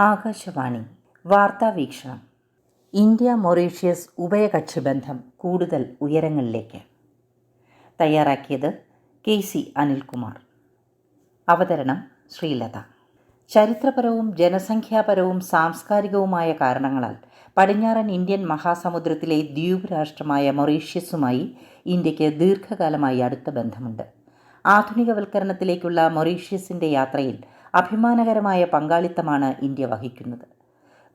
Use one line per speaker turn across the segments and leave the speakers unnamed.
ആകാശവാണി വാർത്താ വീക്ഷണം. India Mauritius ഉഭയകക്ഷി ബന്ധം കൂടുതൽ ഉയരങ്ങളിലേക്ക്. തയ്യാറാക്കിയത് കെ സി അനിൽകുമാർ. അവതരണം ശ്രീലത. ചരിത്രപരവും ജനസംഖ്യാപരവും സാംസ്കാരികവുമായ കാരണങ്ങളാൽ പടിഞ്ഞാറൻ ഇന്ത്യൻ മഹാസമുദ്രത്തിലെ ദ്വീപ് രാഷ്ട്രമായ മൊറീഷ്യസുമായി ഇന്ത്യയ്ക്ക് ദീർഘകാലമായി അടുത്ത ബന്ധമുണ്ട്. ആധുനികവൽക്കരണത്തിലേക്കുള്ള മൊറീഷ്യസിന്റെ യാത്രയിൽ അഭിമാനകരമായ പങ്കാളിത്തമാണ് ഇന്ത്യ വഹിക്കുന്നത്.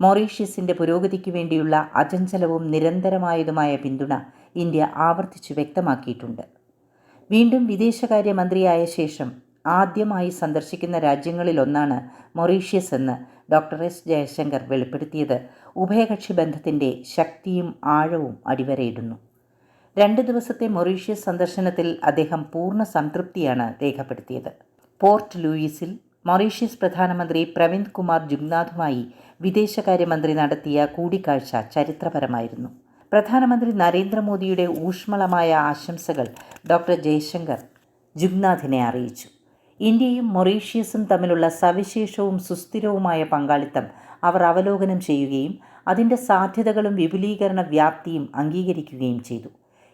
മൊറീഷ്യസിന്റെ പുരോഗതിക്ക് വേണ്ടിയുള്ള അചഞ്ചലവും നിരന്തരമായതുമായ പിന്തുണ ഇന്ത്യ ആവർത്തിച്ചു വ്യക്തമാക്കിയിട്ടുണ്ട്. വീണ്ടും വിദേശകാര്യമന്ത്രിയായ ശേഷം ആദ്യമായി സന്ദർശിക്കുന്ന രാജ്യങ്ങളിലൊന്നാണ് മൊറീഷ്യസ് എന്ന് ഡോക്ടർ എസ്. ജയശങ്കർ വെളിപ്പെടുത്തിയത് ഉഭയകക്ഷി ബന്ധത്തിന്റെ ശക്തിയും ആഴവും അടിവരയിടുന്നു. രണ്ട് ദിവസത്തെ മൊറീഷ്യസ് സന്ദർശനത്തിൽ അദ്ദേഹം പൂർണ സംതൃപ്തിയാണ് രേഖപ്പെടുത്തിയത്. പോർട്ട് ലൂയിസിൽ മൊറീഷ്യസ് പ്രധാനമന്ത്രി പ്രവിന്ദ് കുമാർ ജുഗ്നാഥുമായി വിദേശകാര്യമന്ത്രി നടത്തിയ കൂടിക്കാഴ്ച ചരിത്രപരമായിരുന്നു. പ്രധാനമന്ത്രി നരേന്ദ്രമോദിയുടെ ഊഷ്മളമായ ആശംസകൾ ഡോക്ടർ ജയശങ്കർ ജുഗ്നാഥിനെ അറിയിച്ചു. ഇന്ത്യയും മൊറീഷ്യസും തമ്മിലുള്ള സവിശേഷവും സുസ്ഥിരവുമായ പങ്കാളിത്തം അവർ അവലോകനം ചെയ്യുകയും അതിന്റെ സാധ്യതകളും വിപുലീകരണ വ്യാപ്തിയും അംഗീകരിക്കുകയും ചെയ്തു.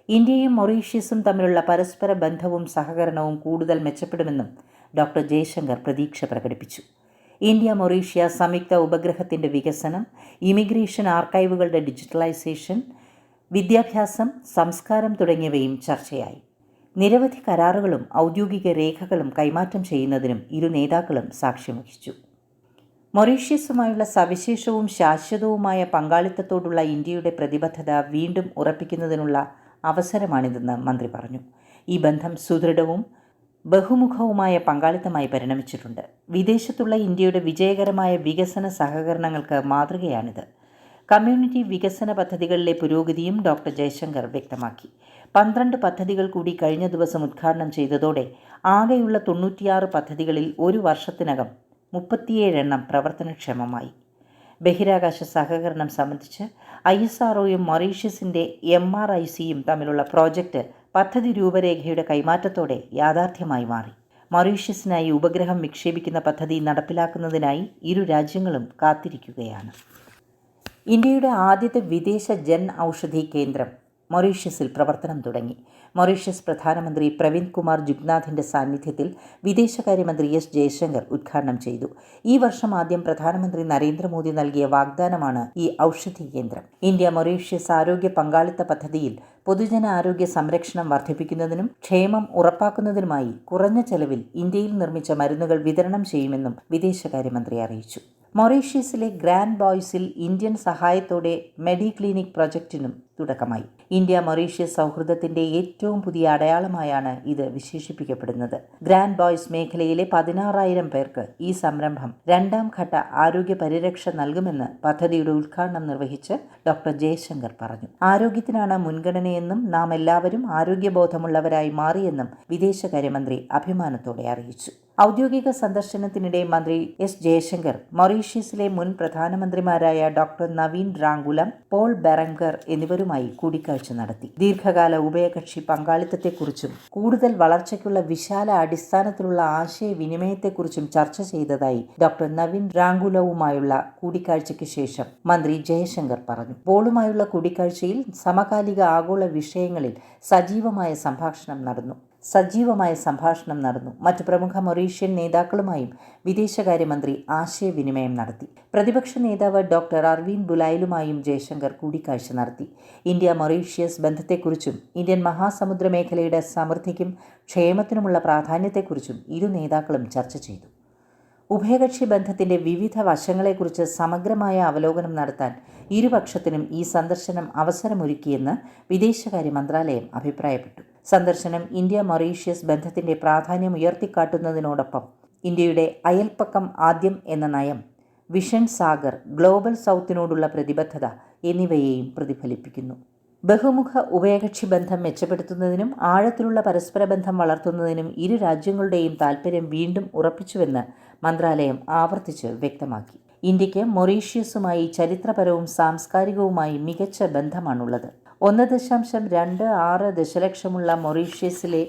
ഇന്ത്യയും മൊറീഷ്യസും തമ്മിലുള്ള പരസ്പര ബന്ധവും സഹകരണവും കൂടുതൽ മെച്ചപ്പെടുമെന്നും ഡോക്ടർ ജയശങ്കർ പ്രതീക്ഷ പ്രകടിപ്പിച്ചു. ഇന്ത്യ മൊറീഷ്യ സംയുക്ത ഉപഗ്രഹത്തിന്റെ വികസനം ഇമിഗ്രേഷൻ ആർക്കൈവുകളുടെ ഡിജിറ്റലൈസേഷൻ വിദ്യാഭ്യാസം സംസ്കാരം തുടങ്ങിയവയും ചർച്ചയായി. നിരവധി കരാറുകളും ഔദ്യോഗിക രേഖകളും കൈമാറ്റം ചെയ്യുന്നതിനും ഇരു നേതാക്കളും സാക്ഷ്യം വഹിച്ചു. മൊറീഷ്യസുമായുള്ള സവിശേഷവും ശാശ്വതവുമായ പങ്കാളിത്തത്തോടുള്ള ഇന്ത്യയുടെ പ്രതിബദ്ധത വീണ്ടും ഉറപ്പിക്കുന്നതിനുള്ള അവസരമാണിതെന്ന് മന്ത്രി പറഞ്ഞു. ഈ ബന്ധം സുദൃഢവും ബഹുമുഖവുമായ പങ്കാളിത്തമായി പരിണമിച്ചിട്ടുണ്ട്. വിദേശത്തുള്ള ഇന്ത്യയുടെ വിജയകരമായ വികസന സഹകരണങ്ങൾക്ക് മാതൃകയാണിത്. കമ്മ്യൂണിറ്റി വികസന പദ്ധതികളിലെ പുരോഗതിയും ഡോക്ടർ ജയശങ്കർ വ്യക്തമാക്കി. പന്ത്രണ്ട് പദ്ധതികൾ കൂടി കഴിഞ്ഞ ദിവസം ഉദ്ഘാടനം ചെയ്തതോടെ ആകെയുള്ള തൊണ്ണൂറ്റിയാറ് പദ്ധതികളിൽ ഒരു വർഷത്തിനകം മുപ്പത്തിയേഴെണ്ണം പ്രവർത്തനക്ഷമമായി. ബഹിരാകാശ സഹകരണം സംബന്ധിച്ച് ഐ എസ് ആർഒയും മൊറീഷ്യസിന്റെ എം ആർ ഐ സിയും തമ്മിലുള്ള പ്രോജക്റ്റ് പദ്ധതി രൂപരേഖയുടെ കൈമാറ്റത്തോടെ യാഥാർത്ഥ്യമായി മാറി. മൊറീഷ്യസിനായി ഉപഗ്രഹം വിക്ഷേപിക്കുന്ന പദ്ധതി നടപ്പിലാക്കുന്നതിനായി ഇരു രാജ്യങ്ങളും കാത്തിരിക്കുകയാണ്. ഇന്ത്യയുടെ ആദ്യത്തെ വിദേശ ജൻ ഔഷധി കേന്ദ്രം മൊറീഷ്യസിൽ പ്രവർത്തനം തുടങ്ങി. മൊറീഷ്യസ് പ്രധാനമന്ത്രി പ്രവീന്ദ് കുമാർ ജുഗ്നാഥിന്റെ സാന്നിധ്യത്തിൽ വിദേശകാര്യമന്ത്രി എസ് ജയശങ്കർ ഉദ്ഘാടനം ചെയ്തു. ഈ വർഷം ആദ്യം പ്രധാനമന്ത്രി നരേന്ദ്രമോദി നൽകിയ വാഗ്ദാനമാണ് ഈ ഔഷധി കേന്ദ്രം. ഇന്ത്യ മൊറീഷ്യസ് ആരോഗ്യ പങ്കാളിത്ത പദ്ധതിയിൽ പൊതുജന ആരോഗ്യ സംരക്ഷണം വർദ്ധിപ്പിക്കുന്നതിനും ക്ഷേമം ഉറപ്പാക്കുന്നതിനുമായി കുറഞ്ഞ ചെലവിൽ ഇന്ത്യയിൽ നിർമ്മിച്ച മരുന്നുകൾ വിതരണം ചെയ്യുമെന്നും വിദേശകാര്യമന്ത്രി അറിയിച്ചു. മൊറീഷ്യസിലെ ഗ്രാൻഡ് ബോയ്സിൽ ഇന്ത്യൻ സഹായത്തോടെ മെഡി ക്ലിനിക് പ്രൊജക്റ്റിനും തുടക്കമായി. ഇന്ത്യ മൊറീഷ്യസ് സൗഹൃദത്തിന്റെ ഏറ്റവും പുതിയ അടയാളമായാണ് ഇത് വിശേഷിപ്പിക്കപ്പെടുന്നത്. ഗ്രാൻഡ് ബോയ്സ് മേഖലയിലെ പതിനാറായിരം പേർക്ക് ഈ സംരംഭം രണ്ടാം ഘട്ട ആരോഗ്യ പരിരക്ഷ നൽകുമെന്ന് പദ്ധതിയുടെ ഉദ്ഘാടനം നിർവഹിച്ച് ഡോക്ടർ ജയശങ്കർ പറഞ്ഞു. ആരോഗ്യത്തിനാണ് മുൻഗണനയെന്നും നാം എല്ലാവരും ആരോഗ്യബോധമുള്ളവരായി മാറിയെന്നും വിദേശകാര്യമന്ത്രി അഭിമാനത്തോടെ അറിയിച്ചു. ഔദ്യോഗിക സന്ദർശനത്തിനിടെ മന്ത്രി എസ് ജയശങ്കർ മൊറീഷ്യസിലെ മുൻ പ്രധാനമന്ത്രിമാരായ doctor Navin Ramgoolam Paul Berenger എന്നിവരുമായി കൂടിക്കാഴ്ച നടത്തി. ദീർഘകാല ഉഭയകക്ഷി പങ്കാളിത്തത്തെക്കുറിച്ചും കൂടുതൽ വളർച്ചയ്ക്കുള്ള വിശാല അടിസ്ഥാനത്തിലുള്ള ആശയവിനിമയത്തെക്കുറിച്ചും ചർച്ച ചെയ്തതായി ഡോക്ടർ നവീൻ റാങ്കുലവുമായുള്ള കൂടിക്കാഴ്ചയ്ക്ക് ശേഷം മന്ത്രി ജയശങ്കർ പറഞ്ഞു. പോളുമായുള്ള കൂടിക്കാഴ്ചയിൽ സമകാലിക ആഗോള വിഷയങ്ങളിൽ സജീവമായ സംഭാഷണം നടന്നു. സജീവമായ സംഭാഷണം നടന്നു. മറ്റ് പ്രമുഖ മൊറീഷ്യൻ നേതാക്കളുമായും വിദേശകാര്യമന്ത്രി ആശയവിനിമയം നടത്തി. പ്രതിപക്ഷ നേതാവ് ഡോക്ടർ അർവിൻ ബുലായിലുമായും ജയശങ്കർ കൂടിക്കാഴ്ച നടത്തി. ഇന്ത്യ മൊറീഷ്യസ് ബന്ധത്തെക്കുറിച്ചും ഇന്ത്യൻ മഹാസമുദ്ര മേഖലയുടെ സമൃദ്ധിക്കും ക്ഷേമത്തിനുമുള്ള പ്രാധാന്യത്തെക്കുറിച്ചും ഇരു നേതാക്കളും ചർച്ച ചെയ്തു. ഉഭയകക്ഷി ബന്ധത്തിന്റെ വിവിധ വശങ്ങളെക്കുറിച്ച് സമഗ്രമായ അവലോകനം നടത്താൻ ഇരുപക്ഷത്തിനും ഈ സന്ദർശനം അവസരമൊരുക്കിയെന്ന് വിദേശകാര്യ മന്ത്രാലയം അഭിപ്രായപ്പെട്ടു. സന്ദർശനം ഇന്ത്യ മൊറീഷ്യസ് ബന്ധത്തിന്റെ പ്രാധാന്യം ഉയർത്തിക്കാട്ടുന്നതിനോടൊപ്പം ഇന്ത്യയുടെ അയൽപ്പക്കം ആദ്യം എന്ന നയം വിഷൻ സാഗർ ഗ്ലോബൽ സൗത്തിനോടുള്ള പ്രതിബദ്ധത എന്നിവയെയും പ്രതിഫലിപ്പിക്കുന്നു. ബഹുമുഖ ഉഭയകക്ഷി ബന്ധം മെച്ചപ്പെടുത്തുന്നതിനും ആഴത്തിലുള്ള പരസ്പര ബന്ധം വളർത്തുന്നതിനും ഇരു രാജ്യങ്ങളുടെയും താൽപ്പര്യം വീണ്ടും ഉറപ്പിച്ചുവെന്ന് മന്ത്രാലയം ആവർത്തിച്ച് വ്യക്തമാക്കി. ഇന്ത്യയ്ക്ക് മൊറീഷ്യസുമായി ചരിത്രപരവും സാംസ്കാരികവുമായി മികച്ച ബന്ധമാണുള്ളത്. ഒന്ന് ദശാംശം രണ്ട് ആറ് ദശലക്ഷമുള്ള മൊറീഷ്യസിലെ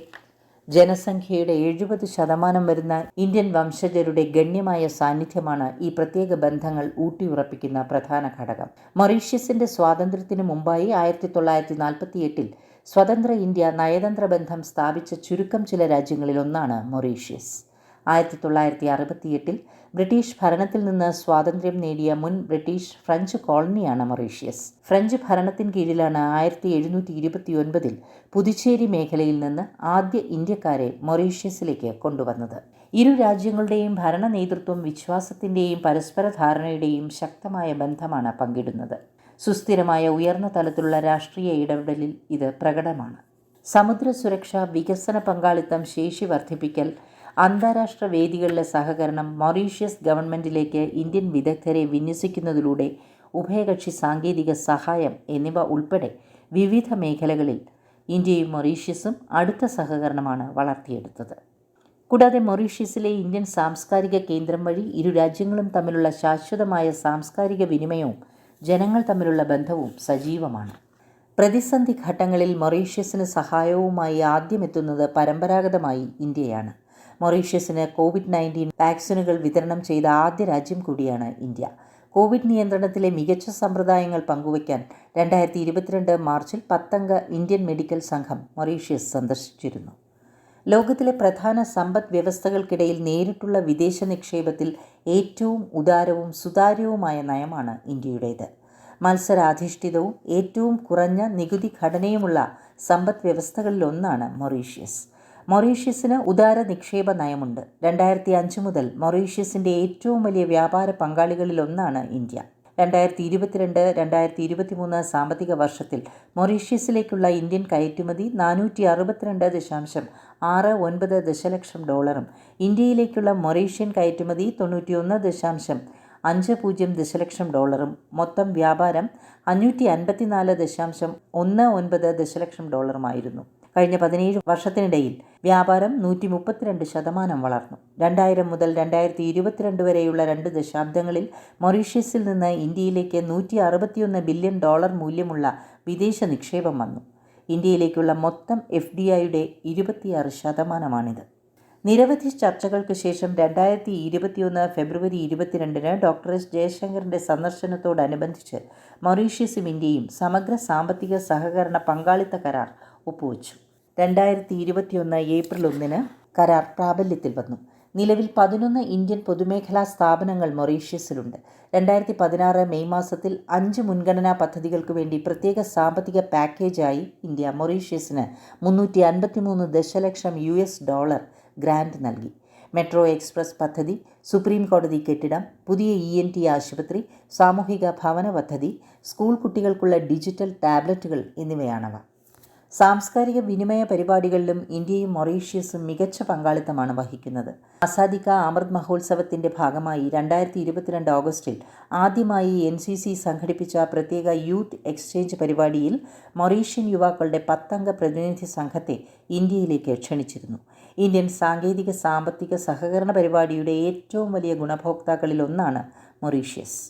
ജനസംഖ്യയുടെ എഴുപത് ശതമാനം വരുന്ന ഇന്ത്യൻ വംശജരുടെ ഗണ്യമായ സാന്നിധ്യമാണ് ഈ പ്രത്യേക ബന്ധങ്ങൾ ഊട്ടിയുറപ്പിക്കുന്ന പ്രധാന ഘടകം. മൊറീഷ്യസിന്റെ സ്വാതന്ത്ര്യത്തിനു മുമ്പായി ആയിരത്തി തൊള്ളായിരത്തി നാൽപ്പത്തി എട്ടിൽ സ്വതന്ത്ര ഇന്ത്യ നയതന്ത്ര ബന്ധം സ്ഥാപിച്ച ചുരുക്കം ചില രാജ്യങ്ങളിലൊന്നാണ് മൊറീഷ്യസ്. ആയിരത്തി തൊള്ളായിരത്തി അറുപത്തിയെട്ടിൽ ബ്രിട്ടീഷ് ഭരണത്തിൽ നിന്ന് സ്വാതന്ത്ര്യം നേടിയ മുൻ ബ്രിട്ടീഷ് ഫ്രഞ്ച് കോളനിയാണ് മൊറീഷ്യസ്. ഫ്രഞ്ച് ഭരണത്തിന് കീഴിലാണ് ആയിരത്തി എഴുന്നൂറ്റി ഇരുപത്തി ഒൻപതിൽ പുതുച്ചേരി മേഖലയിൽ നിന്ന് ആദ്യ ഇന്ത്യക്കാരെ മൊറീഷ്യസിലേക്ക് കൊണ്ടുവന്നത്. ഇരു രാജ്യങ്ങളുടെയും ഭരണ നേതൃത്വം വിശ്വാസത്തിന്റെയും പരസ്പര ധാരണയുടെയും ശക്തമായ ബന്ധമാണ് പങ്കിടുന്നത്. സുസ്ഥിരമായ ഉയർന്ന തലത്തിലുള്ള രാഷ്ട്രീയ ഇടപെടലിൽ ഇത് പ്രകടമാണ്. സമുദ്ര സുരക്ഷ വികസന പങ്കാളിത്തം ശേഷി വർദ്ധിപ്പിക്കൽ അന്താരാഷ്ട്ര വേദികളിലെ സഹകരണം മൊറീഷ്യസ് ഗവൺമെന്റിലേക്ക് ഇന്ത്യൻ വിദഗ്ധരെ വിന്യസിക്കുന്നതിലൂടെ ഉഭയകക്ഷി സാങ്കേതിക സഹായം എന്നിവ ഉൾപ്പെടെ വിവിധ മേഖലകളിൽ ഇന്ത്യയും മൊറീഷ്യസും അടുത്ത സഹകരണമാണ് വളർത്തിയെടുത്തത്. കൂടാതെ മൊറീഷ്യസിലെ ഇന്ത്യൻ സാംസ്കാരിക കേന്ദ്രം വഴി ഇരു രാജ്യങ്ങളും തമ്മിലുള്ള ശാശ്വതമായ സാംസ്കാരിക വിനിമയവും ജനങ്ങൾ തമ്മിലുള്ള ബന്ധവും സജീവമാണ്. പ്രതിസന്ധി ഘട്ടങ്ങളിൽ മൊറീഷ്യസിന് സഹായവുമായി ആദ്യമെത്തുന്നത് പരമ്പരാഗതമായി ഇന്ത്യയാണ്. മൊറീഷ്യസിന് കോവിഡ് നയന്റീൻ വാക്സിനുകൾ വിതരണം ചെയ്ത ആദ്യ രാജ്യം കൂടിയാണ് ഇന്ത്യ. കോവിഡ് നിയന്ത്രണത്തിലെ മികച്ച സമ്പ്രദായങ്ങൾ പങ്കുവയ്ക്കാൻ രണ്ടായിരത്തി ഇരുപത്തിരണ്ട് മാർച്ചിൽ പത്തംഗ ഇന്ത്യൻ മെഡിക്കൽ സംഘം മൊറീഷ്യസ് സന്ദർശിച്ചിരുന്നു. ലോകത്തിലെ പ്രധാന സമ്പദ് വ്യവസ്ഥകൾക്കിടയിൽ നേരിട്ടുള്ള വിദേശ നിക്ഷേപത്തിൽ ഏറ്റവും ഉദാരവും സുതാര്യവുമായ നയമാണ് ഇന്ത്യയുടേത്. മത്സരാധിഷ്ഠിതവും ഏറ്റവും കുറഞ്ഞ നികുതി ഘടനയുമുള്ള സമ്പദ് വ്യവസ്ഥകളിലൊന്നാണ് മൊറീഷ്യസ്. മൊറീഷ്യസിന് ഉദാര നിക്ഷേപ നയമുണ്ട്. രണ്ടായിരത്തി അഞ്ച് മുതൽ മൊറീഷ്യസിന്റെ ഏറ്റവും വലിയ വ്യാപാര പങ്കാളികളിലൊന്നാണ് ഇന്ത്യ. രണ്ടായിരത്തി ഇരുപത്തിരണ്ട് രണ്ടായിരത്തി ഇരുപത്തിമൂന്ന് സാമ്പത്തിക വർഷത്തിൽ മൊറീഷ്യസിലേക്കുള്ള ഇന്ത്യൻ കയറ്റുമതി നാനൂറ്റി അറുപത്തിരണ്ട് ദശാംശം ആറ് ഒൻപത് ദശലക്ഷം ഡോളറും ഇന്ത്യയിലേക്കുള്ള മൊറീഷ്യൻ കയറ്റുമതി തൊണ്ണൂറ്റിയൊന്ന് ദശാംശം അഞ്ച് പൂജ്യം ദശലക്ഷം ഡോളറും മൊത്തം വ്യാപാരം അഞ്ഞൂറ്റി അൻപത്തിനാല് ദശാംശം ഒന്ന് ഒൻപത് ദശലക്ഷം ഡോളറുമായിരുന്നു. കഴിഞ്ഞ പതിനേഴ് വർഷത്തിനിടയിൽ വ്യാപാരം നൂറ്റി മുപ്പത്തിരണ്ട് ശതമാനം വളർന്നു. രണ്ടായിരം മുതൽ രണ്ടായിരത്തി ഇരുപത്തിരണ്ട് വരെയുള്ള രണ്ട് ദശാബ്ദങ്ങളിൽ മൊറീഷ്യസിൽ നിന്ന് ഇന്ത്യയിലേക്ക് നൂറ്റി അറുപത്തിയൊന്ന് ബില്യൺ ഡോളർ മൂല്യമുള്ള വിദേശ നിക്ഷേപം വന്നു. ഇന്ത്യയിലേക്കുള്ള മൊത്തം എഫ് ഡി ഐയുടെ ഇരുപത്തിയാറ് ശതമാനമാണിത്. നിരവധി ചർച്ചകൾക്ക് ശേഷം രണ്ടായിരത്തി ഇരുപത്തിയൊന്ന് ഫെബ്രുവരി ഇരുപത്തിരണ്ടിന് ഡോക്ടർ എസ് ജയശങ്കറിന്റെ സന്ദർശനത്തോടനുബന്ധിച്ച് മൊറീഷ്യസും ഇന്ത്യയും സമഗ്ര സാമ്പത്തിക സഹകരണ പങ്കാളിത്ത കരാർ ഒപ്പുവച്ചു. രണ്ടായിരത്തി ഇരുപത്തിയൊന്ന് ഏപ്രിൽ ഒന്നിന് കരാർ പ്രാബല്യത്തിൽ വന്നു. നിലവിൽ പതിനൊന്ന് ഇന്ത്യൻ പൊതുമേഖലാ സ്ഥാപനങ്ങൾ മൊറീഷ്യസിലുണ്ട്. രണ്ടായിരത്തി പതിനാറ് മെയ് മാസത്തിൽ അഞ്ച് മുൻഗണനാ പദ്ധതികൾക്ക് വേണ്ടി പ്രത്യേക സാമ്പത്തിക പാക്കേജായി ഇന്ത്യ മൊറീഷ്യസിന് മുന്നൂറ്റി അൻപത്തിമൂന്ന് ദശലക്ഷം യു എസ് ഡോളർ ഗ്രാൻഡ് നൽകി. മെട്രോ എക്സ്പ്രസ് പദ്ധതി സുപ്രീം കോടതി കെട്ടിടം പുതിയ ഇ എൻ ടി ആശുപത്രി സാമൂഹിക ഭവന പദ്ധതി സ്കൂൾ കുട്ടികൾക്കുള്ള ഡിജിറ്റൽ ടാബ്ലറ്റുകൾ എന്നിവയാണവ. സാംസ്കാരിക വിനിമയ പരിപാടികളിലും ഇന്ത്യയും മൊറീഷ്യസും മികച്ച പങ്കാളിത്തമാണ് വഹിക്കുന്നത്. ആസാദിക അമൃത് മഹോത്സവത്തിന്റെ ഭാഗമായി രണ്ടായിരത്തി ഇരുപത്തിരണ്ട് ഓഗസ്റ്റിൽ ആദ്യമായി എൻ സി സി സംഘടിപ്പിച്ച പ്രത്യേക യൂത്ത് എക്സ്ചേഞ്ച് പരിപാടിയിൽ മൊറീഷ്യൻ യുവാക്കളുടെ പത്തംഗ പ്രതിനിധി സംഘത്തെ ഇന്ത്യയിലേക്ക് ക്ഷണിച്ചിരുന്നു. ഇന്ത്യൻ സാങ്കേതിക സാമ്പത്തിക സഹകരണ പരിപാടിയുടെ ഏറ്റവും വലിയ ഗുണഭോക്താക്കളിൽ ഒന്നാണ് മൊറീഷ്യസ്.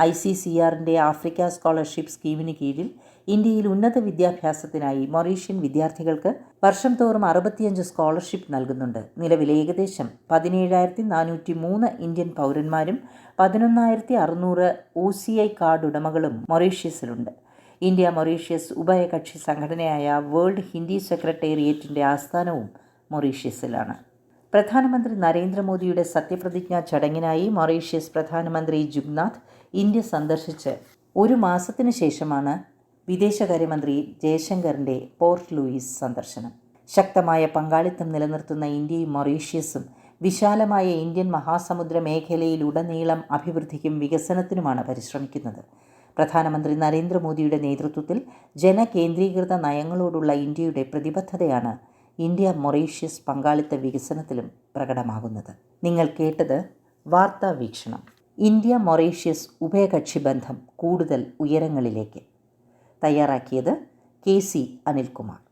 ഐ സി സി ആറിന്റെ ആഫ്രിക്ക സ്കോളർഷിപ്പ് സ്കീമിന് കീഴിൽ ഇന്ത്യയിൽ ഉന്നത വിദ്യാഭ്യാസത്തിനായി മൊറീഷ്യൻ വിദ്യാർത്ഥികൾക്ക് വർഷം തോറും അറുപത്തിയഞ്ച് സ്കോളർഷിപ്പ് നൽകുന്നുണ്ട്. നിലവിൽ ഏകദേശം പതിനേഴായിരത്തി നാനൂറ്റി മൂന്ന് ഇന്ത്യൻ പൗരന്മാരും പതിനൊന്നായിരത്തി അറുന്നൂറ് ഒ സി ഐ കാർഡ് ഉടമകളും മൊറീഷ്യസിലുണ്ട്. ഇന്ത്യ മൊറീഷ്യസ് ഉഭയകക്ഷി സംഘടനയായ വേൾഡ് ഹിന്ദി സെക്രട്ടേറിയറ്റിന്റെ ആസ്ഥാനവും മൊറീഷ്യസിലാണ്. പ്രധാനമന്ത്രി നരേന്ദ്രമോദിയുടെ സത്യപ്രതിജ്ഞാ ചടങ്ങിനായി മൊറീഷ്യസ് പ്രധാനമന്ത്രി ജുഗ്നാഥ് ഇന്ത്യ സന്ദർശിച്ച് ഒരു മാസത്തിനു ശേഷമാണ് വിദേശകാര്യമന്ത്രി ജയശങ്കറിന്റെ പോർട്ട് ലൂയിസ് സന്ദർശനം. ശക്തമായ പങ്കാളിത്തം നിലനിർത്തുന്ന ഇന്ത്യയും മൊറീഷ്യസും വിശാലമായ ഇന്ത്യൻ മഹാസമുദ്ര മേഖലയിലുടനീളം അഭിവൃദ്ധിക്കും വികസനത്തിനുമാണ് പരിശ്രമിക്കുന്നത്. പ്രധാനമന്ത്രി നരേന്ദ്രമോദിയുടെ നേതൃത്വത്തിൽ ജനകേന്ദ്രീകൃത നയങ്ങളോടുള്ള ഇന്ത്യയുടെ പ്രതിബദ്ധതയാണ് ഇന്ത്യ മൊറീഷ്യസ് പങ്കാളിത്ത വികസനത്തിലും പ്രകടമാകുന്നത്. നിങ്ങൾ കേട്ടത് വാർത്താ വീക്ഷണം. ഇന്ത്യ മൊറീഷ്യസ് ഉഭയകക്ഷി ബന്ധം കൂടുതൽ ഉയരങ്ങളിലേക്ക്. തയ്യാറാക്കിയത് കെ സി അനിൽകുമാർ.